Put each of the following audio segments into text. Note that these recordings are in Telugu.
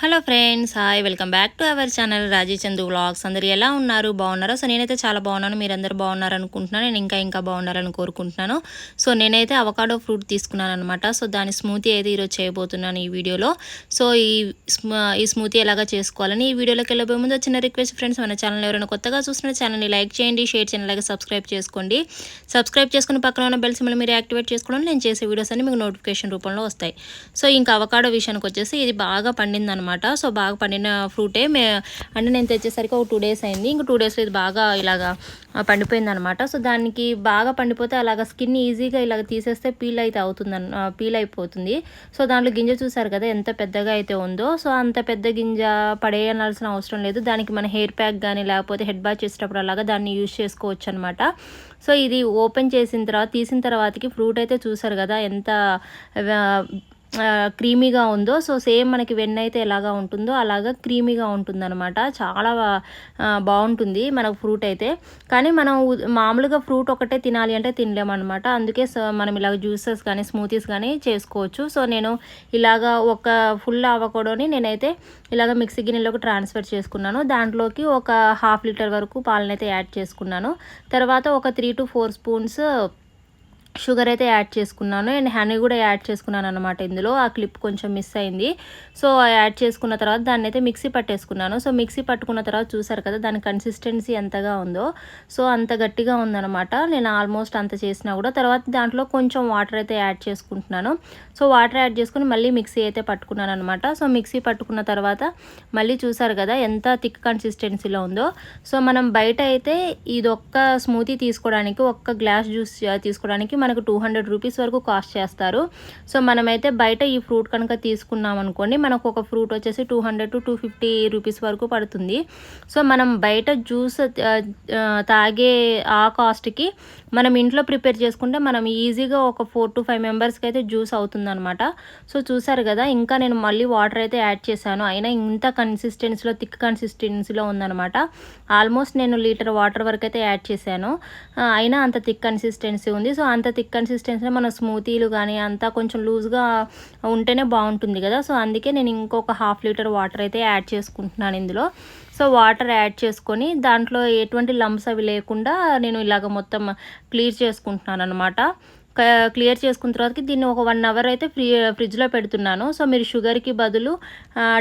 Hello friends hi welcome back to our channel Rajichandu vlogs. అందరు ఎలా ఉన్నారు? బాగున్నారో? సో నేనైతే చాలా బాగున్నాను. మీరందరూ బాగున్నారు అనుకుంటున్నాను నేను ఇంకా ఇంకా బాగున్నారని కోరుకుంటున్నాను. సో నేనైతే అవకాడో ఫ్రూట్ తీసుకున్నాను అనమాట సో దాని స్మూతీ అయితే ఈరోజు చేయబోతున్నాను ఈ వీడియోలో. సో ఈ ఈ స్మూతీ ఎలాగా చేసుకోవాలని ఈ వీడియోలోకి వెళ్ళబోయే ముందు చిన్న రిక్వెస్ట్ ఫ్రెండ్స్ మన ఛానల్ ఎవరైనా కొత్తగా చూస్తున్న ఛానల్ని లైక్ చేయండి షేర్ చేయండి అలాగే సబ్స్క్రైబ్ చేసుకోండి. సబ్స్క్రైబ్ చేసుకుని పక్కన ఉన్న బెల్ మళ్ళీ మీరు యాక్టివేట్ చేసుకోవడం నేను చేసే వీడియోస్ అన్ని మీకు నోటిఫికేషన్ రూపంలో వస్తాయి. సో ఇంకా అవకాడో విషయానికి వచ్చేసి ఇది బాగా పండింది అనమాట అనమాట సో బాగా పండిన ఫ్రూటే మే అంటే నేను తెచ్చేసరికి ఒక టూ డేస్ అయింది. ఇంక టూ డేస్లో ఇది బాగా ఇలాగా పండిపోయింది అనమాట సో దానికి బాగా పండిపోతే అలాగ స్కిన్ ఈజీగా ఇలాగ తీసేస్తే పీల్ అయితే అవుతుంది పీల్ అయిపోతుంది సో దాంట్లో గింజ చూసారు కదా ఎంత పెద్దగా అయితే ఉందో. సో అంత పెద్ద గింజ పడేయాల్సిన అవసరం లేదు. దానికి మన హెయిర్ ప్యాక్ కానీ లేకపోతే హెడ్ బాత్ చేసేటప్పుడు అలాగా దాన్ని యూజ్ చేసుకోవచ్చు అనమాట సో ఇది ఓపెన్ చేసిన తర్వాత తీసిన తర్వాతకి ఫ్రూట్ అయితే చూసారు కదా ఎంత క్రీమీగా ఉందో సో సేమ్ మనకి వెన్న అయితే ఎలాగా ఉంటుందో అలాగా క్రీమీగా ఉంటుందన్నమాట. చాలా బాగుంటుంది మనకు ఫ్రూట్ అయితే. కానీ మనం మామూలుగా ఫ్రూట్ ఒకటే తినాలి అంటే తినలేమన్నమాట. అందుకే సో మనం ఇలాగ జ్యూసెస్ కానీ స్మూతీస్ కానీ చేసుకోవచ్చు. సో నేను ఇలాగా ఒక ఫుల్ అవకోడోని నేనైతే ఇలాగ మిక్సీ గిన్నెలోకి ట్రాన్స్ఫర్ చేసుకున్నాను. దాంట్లోకి ఒక హాఫ్ లీటర్ వరకు పాలనైతే యాడ్ చేసుకున్నాను. తర్వాత ఒక three to four spoons sugar అయితే యాడ్ చేసుకున్నాను అండ్ హనీ కూడా యాడ్ చేసుకున్నాను అనమాట ఇందులో. ఆ క్లిప్ కొంచెం మిస్ అయింది. సో యాడ్ చేసుకున్న తర్వాత దాన్ని అయితే మిక్సీ పట్టేసుకున్నాను. సో మిక్సీ పట్టుకున్న తర్వాత చూసారు కదా దాని కన్సిస్టెన్సీ ఎంతగా ఉందో. సో అంత గట్టిగా ఉందనమాట నేను ఆల్మోస్ట్ అంత చేసినా కూడా తర్వాత దాంట్లో కొంచెం వాటర్ అయితే యాడ్ చేసుకుంటున్నాను. సో వాటర్ యాడ్ చేసుకుని మళ్ళీ మిక్సీ అయితే పట్టుకున్నాను అనమాట సో మిక్సీ పట్టుకున్న తర్వాత మళ్ళీ చూసారు కదా ఎంత థిక్ కన్సిస్టెన్సీలో ఉందో. సో మనం బయట అయితే ఇది ఒక్క స్మూతీ తీసుకోవడానికి ఒక్క గ్లాస్ జ్యూస్ తీసుకోవడానికి మనకు టూ హండ్రెడ్ రూపీస్ వరకు కాస్ట్ చేస్తారు. సో మనమైతే బయట ఈ ఫ్రూట్ కనుక తీసుకున్నాం అనుకోండి మనకు ఒక ఫ్రూట్ వచ్చేసి two hundred to two fifty rupees వరకు పడుతుంది. సో మనం బయట జ్యూస్ తాగే ఆ కాస్ట్కి మనం ఇంట్లో ప్రిపేర్ చేసుకుంటే మనం ఈజీగా ఒక ఫోర్ టు ఫైవ్ మెంబర్స్కి అయితే జ్యూస్ అవుతుందనమాట సో చూసారు కదా ఇంకా నేను మళ్ళీ వాటర్ అయితే యాడ్ చేశాను. అయినా ఇంత కన్సిస్టెన్సీలో థిక్ కన్సిస్టెన్సీలో ఉందనమాట ఆల్మోస్ట్ నేను లీటర్ వాటర్ వరకు అయితే యాడ్ చేశాను. అయినా అంత థిక్ కన్సిస్టెన్సీ ఉంది. సో అంత థిక్ కన్సిస్టెన్సీలో మన స్మూతీలు కానీ అంతా కొంచెం లూజ్గా ఉంటేనే బాగుంటుంది కదా. సో అందుకే నేను ఇంకొక హాఫ్ లీటర్ వాటర్ అయితే యాడ్ చేసుకుంటున్నాను ఇందులో. సో వాటర్ యాడ్ చేసుకొని దాంట్లో ఎటువంటి లంప్స్ అవి లేకుండా నేను ఇలాగ మొత్తం క్లియర్ చేసుకుంటున్నాను అనమాట క్లియర్ చేసుకున్న తర్వాతకి దీన్ని ఒక వన్ అవర్ అయితే ఫ్రీ ఫ్రిడ్జ్లో పెడుతున్నాను. సో మీరు షుగర్కి బదులు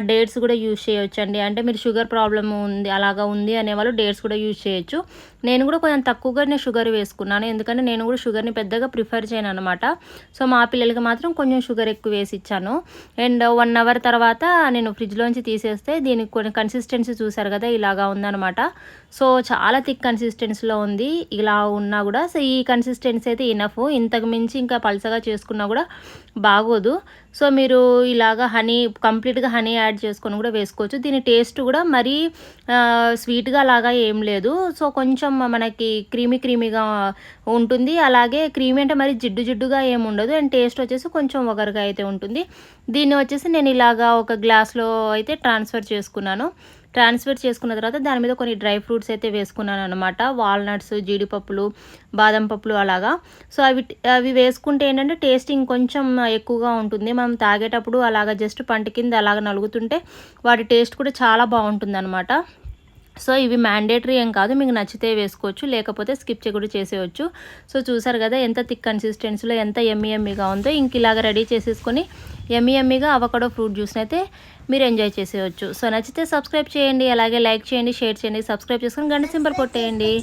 డేట్స్ కూడా యూజ్ చేయొచ్చండి. అంటే మీరు షుగర్ ప్రాబ్లం ఉంది అలాగా ఉంది అనేవాళ్ళు డేట్స్ కూడా యూజ్ చేయొచ్చు. నేను కూడా కొంచెం తక్కువగానే షుగర్ వేసుకున్నాను. ఎందుకంటే నేను కూడా షుగర్ని పెద్దగా ప్రిఫర్ చేయను అనమాట సో మా పిల్లలకి మాత్రం కొంచెం షుగర్ ఎక్కువ వేసి ఇచ్చాను. అండ్ వన్ అవర్ తర్వాత నేను ఫ్రిడ్జ్లోంచి తీసేస్తే దీనికి కొన్ని కన్సిస్టెన్సీ చూసారు కదా ఇలాగా ఉందనమాట సో చాలా థిక్ కన్సిస్టెన్సీలో ఉంది. ఇలా ఉన్నా కూడా సో ఈ కన్సిస్టెన్సీ అయితే ఇనఫ్ ఇంతకు మించి ఇంకా పలసగా చేసుకున్నా కూడా బాగోదు. సో మీరు ఇలాగా హనీ కంప్లీట్గా హనీ యాడ్ చేసుకొని కూడా వేసుకోవచ్చు. దీని టేస్ట్ కూడా మరీ స్వీట్గా లాగా ఏం లేదు. సో కొంచెం మనకి క్రీమీ క్రీమీగా ఉంటుంది. అలాగే క్రీమీ అంటే మరి జిడ్డు జిడ్డుగా ఏమి ఉండదు. అండ్ టేస్ట్ వచ్చేసి కొంచెం ఒకరిగా అయితే ఉంటుంది. దీన్ని వచ్చేసి నేను ఇలాగా ఒక గ్లాస్లో అయితే ట్రాన్స్ఫర్ చేసుకున్నాను. ట్రాన్స్ఫర్ చేసుకున్న తర్వాత దాని మీద కొన్ని డ్రై ఫ్రూట్స్ అయితే వేసుకున్నాను అనమాట వాల్నట్స్ జీడిపప్పులు బాదం పప్పులు అలాగా. సో అవి అవి వేసుకుంటే ఏంటంటే టేస్ట్ ఇంకొంచెం ఎక్కువగా ఉంటుంది. మనం తాగేటప్పుడు అలాగ జస్ట్ పంట కింద అలాగ నలుగుతుంటే వాటి టేస్ట్ కూడా చాలా బాగుంటుంది అనమాట సో ఇవి మ్యాండేటరీ ఏం కాదు మీకు నచ్చితే వేసుకోవచ్చు లేకపోతే స్కిప్ కూడా చేసేయచ్చు. సో చూసారు కదా ఎంత థిక్ కన్సిస్టెన్సీలో ఎంత ఎమ్మి ఎమ్మిగా ఉందో ఇంక ఇలాగ రెడీ చేసేసుకొని ఎమ్మి ఎమ్మిగా అవకడో ఫ్రూట్ జ్యూస్ని అయితే మీరు ఎంజాయ్ చేసేయచ్చు. సో నచ్చితే సబ్స్క్రైబ్ చేయండి అలాగే లైక్ చేయండి షేర్ చేయండి సబ్స్క్రైబ్ చేసుకొని గంట సింబల్ కొట్టేయండి.